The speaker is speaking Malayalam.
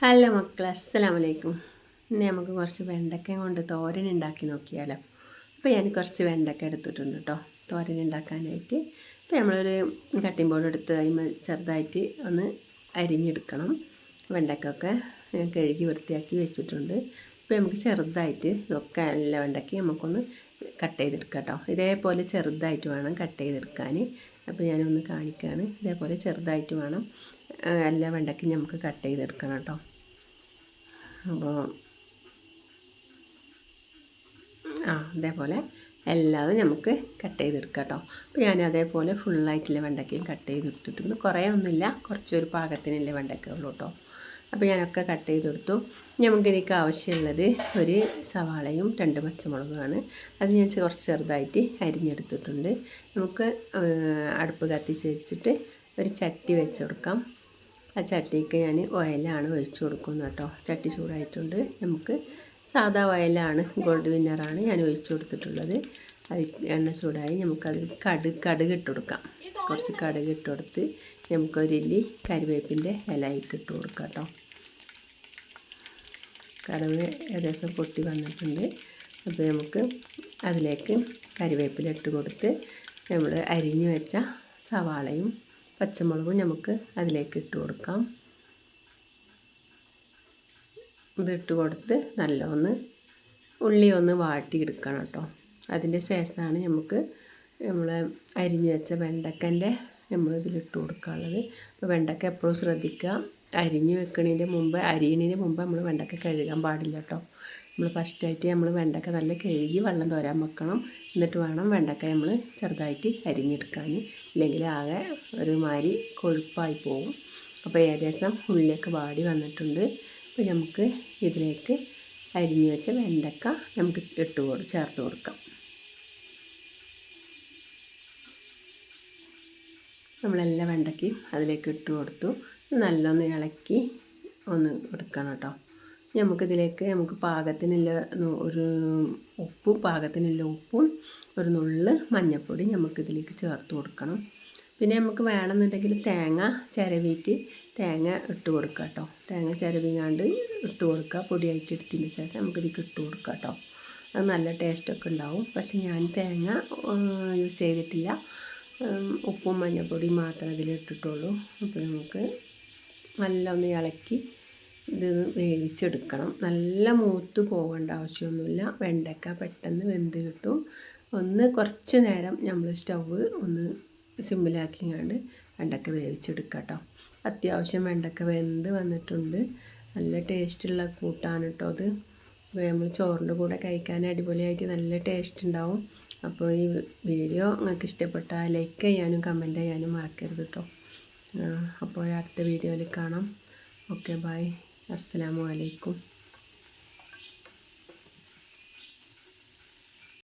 ഹലോ മക്കളെ അസ്സലാമലൈക്കും. ഇന്ന് നമുക്ക് കുറച്ച് വെണ്ടക്ക കൊണ്ട് തോരൻ ഉണ്ടാക്കി നോക്കിയാലോ. അപ്പോൾ ഞാൻ കുറച്ച് വെണ്ടക്ക എടുത്തിട്ടുണ്ട് കേട്ടോ തോരൻ ഉണ്ടാക്കാനായിട്ട്. അപ്പോൾ നമ്മളൊരു കട്ടിംഗ് ബോർഡ് എടുത്ത് കഴിയുമ്പോൾ ചെറുതായിട്ട് ഒന്ന് അരിഞ്ഞെടുക്കണം. വെണ്ടക്കൊക്കെ ഞാൻ കഴുകി വൃത്തിയാക്കി വെച്ചിട്ടുണ്ട്. അപ്പോൾ നമുക്ക് ചെറുതായിട്ട് ഇതൊക്കെ നല്ല വെണ്ടയ്ക്ക് നമുക്കൊന്ന് കട്ട് ചെയ്തെടുക്കാം കേട്ടോ. ഇതേപോലെ ചെറുതായിട്ട് വേണം കട്ട് ചെയ്തെടുക്കാൻ. അപ്പോൾ ഞാനൊന്ന് കാണിക്കുകയാണ് ഇതേപോലെ ചെറുതായിട്ട് വേണം എല്ലാ വെണ്ടയ്ക്കും നമുക്ക് കട്ട് ചെയ്തെടുക്കണം കേട്ടോ. അപ്പോൾ ആ അതേപോലെ എല്ലാതും നമുക്ക് കട്ട് ചെയ്തെടുക്കാം കേട്ടോ. അപ്പോൾ ഞാൻ അതേപോലെ ഫുള്ളായിട്ടുള്ള വെണ്ടയ്ക്കയും കട്ട് ചെയ്തെടുത്തിട്ടുണ്ട്. കുറേ ഒന്നുമില്ല കുറച്ചൊരു പാകത്തിനല്ലേ വെണ്ടയ്ക്ക ഉള്ളൂ കേട്ടോ. അപ്പോൾ ഞാനൊക്കെ കട്ട് ചെയ്തെടുത്തു. നമുക്കിതിലേക്ക് ആവശ്യമുള്ളത് ഒരു സവാളയും രണ്ട് പച്ചമുളകുമാണ്. അത് ഞാൻ കുറച്ച് ചെറുതായിട്ട് അരിഞ്ഞെടുത്തിട്ടുണ്ട്. നമുക്ക് അടുപ്പ് കത്തിച്ച് വെച്ചിട്ട് ഒരു ചട്ടി വെച്ച് കൊടുക്കാം. ആ ചട്ടിക്ക് ഞാൻ ഓയിലാണ് ഒഴിച്ച് കൊടുക്കുന്നത് കേട്ടോ. ചട്ടി ചൂടായിട്ടുണ്ട്. നമുക്ക് സാധാ ഓയിലാണ് ഗോൾഡ് വിന്നറാണ് ഞാൻ ഒഴിച്ചു കൊടുത്തിട്ടുള്ളത്. അത് എണ്ണ ചൂടായി നമുക്കതിൽ കടു കടുക് ഇട്ട് കൊടുക്കാം. കുറച്ച് കടുക് ഇട്ട് കൊടുത്ത് നമുക്കൊരില്ലി കരിവേപ്പിന്റെ ഇലയിട്ട് ഇട്ട് കൊടുക്കാം കേട്ടോ. കടുക് ഏകദേശം പൊട്ടി വന്നിട്ടുണ്ട്. അപ്പോൾ നമുക്ക് അതിലേക്ക് കരിവേപ്പില ഇട്ട് കൊടുത്ത് നമ്മൾ അരിഞ്ഞു വെച്ച സവാളയും പച്ചമുളകും നമുക്ക് അതിലേക്ക് ഇട്ട് കൊടുക്കാം. ഇതിട്ട് കൊടുത്ത് നല്ലൊന്ന് ഉള്ളി ഒന്ന് വാട്ടിയെടുക്കണം കേട്ടോ. അതിന്റെ ശേഷമാണ് നമുക്ക് നമ്മൾ അരിഞ്ഞു വെച്ച വെണ്ടക്കന്റെ നമ്മൾ ഇതിലിട്ട് കൊടുക്കാനുള്ളത്. അപ്പോൾ വെണ്ടക്ക എപ്പോഴും ശ്രദ്ധിക്കുക. അരിഞ്ഞു വെക്കണതിന്റെ മുമ്പ് അരിയണതിന് മുമ്പ് നമ്മൾ വെണ്ടക്ക കഴുകാൻ പാടില്ല കേട്ടോ. നമ്മൾ ഫസ്റ്റായിട്ട് നമ്മൾ വെണ്ടക്ക നല്ല കഴുകി വെള്ളം തോരാൻ വെക്കണം. എന്നിട്ട് വേണം വെണ്ടക്ക നമ്മൾ ചെറുതായിട്ട് അരിഞ്ഞെടുക്കാൻ. ഇല്ലെങ്കിൽ ആകെ ഒരുമാതിരി കൊഴുപ്പായി പോകും. അപ്പോൾ ഏകദേശം ഉള്ളിലേക്ക് വാടി വന്നിട്ടുണ്ട്. അപ്പോൾ നമുക്ക് ഇതിലേക്ക് അരിഞ്ഞു വെച്ച വെണ്ടക്ക നമുക്ക് ഇട്ട് ചേർത്ത് കൊടുക്കാം. നമ്മളെല്ലാ വെണ്ടയ്ക്കും അതിലേക്ക് ഇട്ട് കൊടുത്തു. നല്ലൊന്ന് ഇളക്കി ഒന്ന് എടുക്കണം കേട്ടോ. നമുക്കിതിലേക്ക് നമുക്ക് പാകത്തിനുള്ള ഒരു ഉപ്പും പാകത്തിനുള്ള ഉപ്പും ഒരു നുള്ള് മഞ്ഞൾപ്പൊടി നമുക്കിതിലേക്ക് ചേർത്ത് കൊടുക്കണം. പിന്നെ നമുക്ക് വേണമെന്നുണ്ടെങ്കിൽ തേങ്ങ ചിരവിയിട്ട് തേങ്ങ ഇട്ട് കൊടുക്കുക കേട്ടോ. തേങ്ങ ചിരവിങ്ങാണ്ട് ഇട്ട് കൊടുക്കുക. പൊടിയായിട്ട് എടുത്തതിന് ശേഷം നമുക്കിതിലേക്ക് ഇട്ട് കൊടുക്കുക കേട്ടോ. അത് നല്ല ടേസ്റ്റൊക്കെ ഉണ്ടാവും. പക്ഷെ ഞാൻ തേങ്ങ യൂസ് ചെയ്തിട്ടില്ല. ഉപ്പും മഞ്ഞൾപ്പൊടി മാത്രമേ അതിലിട്ടിട്ടുള്ളൂ അപ്പോൾ നമുക്ക് നല്ല ഒന്ന് ഇളക്കി ഇത് വേവിച്ചെടുക്കണം. നല്ല മൂത്ത് പോകേണ്ട ആവശ്യമൊന്നുമില്ല. വെണ്ടയ്ക്ക പെട്ടെന്ന് വെന്ത് കിട്ടും. ഒന്ന് കുറച്ച് നേരം നമ്മൾ സ്റ്റൗവ് ഒന്ന് സിമ്മിലാക്കിങ്ങാണ്ട് വെണ്ടയ്ക്ക വേവിച്ചെടുക്കാം കേട്ടോ അത്യാവശ്യം വെണ്ടയ്ക്ക വെന്ത് വന്നിട്ടുണ്ട്. നല്ല ടേസ്റ്റുള്ള കൂട്ടാണ് കേട്ടോ അത്. നമ്മൾ ചോറിന്റെ കൂടെ കഴിക്കാൻ അടിപൊളിയായിട്ട് നല്ല ടേസ്റ്റ് ഉണ്ടാവും. അപ്പോൾ ഈ വീഡിയോ നിങ്ങൾക്ക് ഇഷ്ടപ്പെട്ടാൽ ലൈക്ക് ചെയ്യാനും കമന്റ് ചെയ്യാനും മറക്കരുത് കേട്ടോ അപ്പോൾ അടുത്ത വീഡിയോയിൽ കാണാം. Okay bye. അസ്സാം വലൈക്കും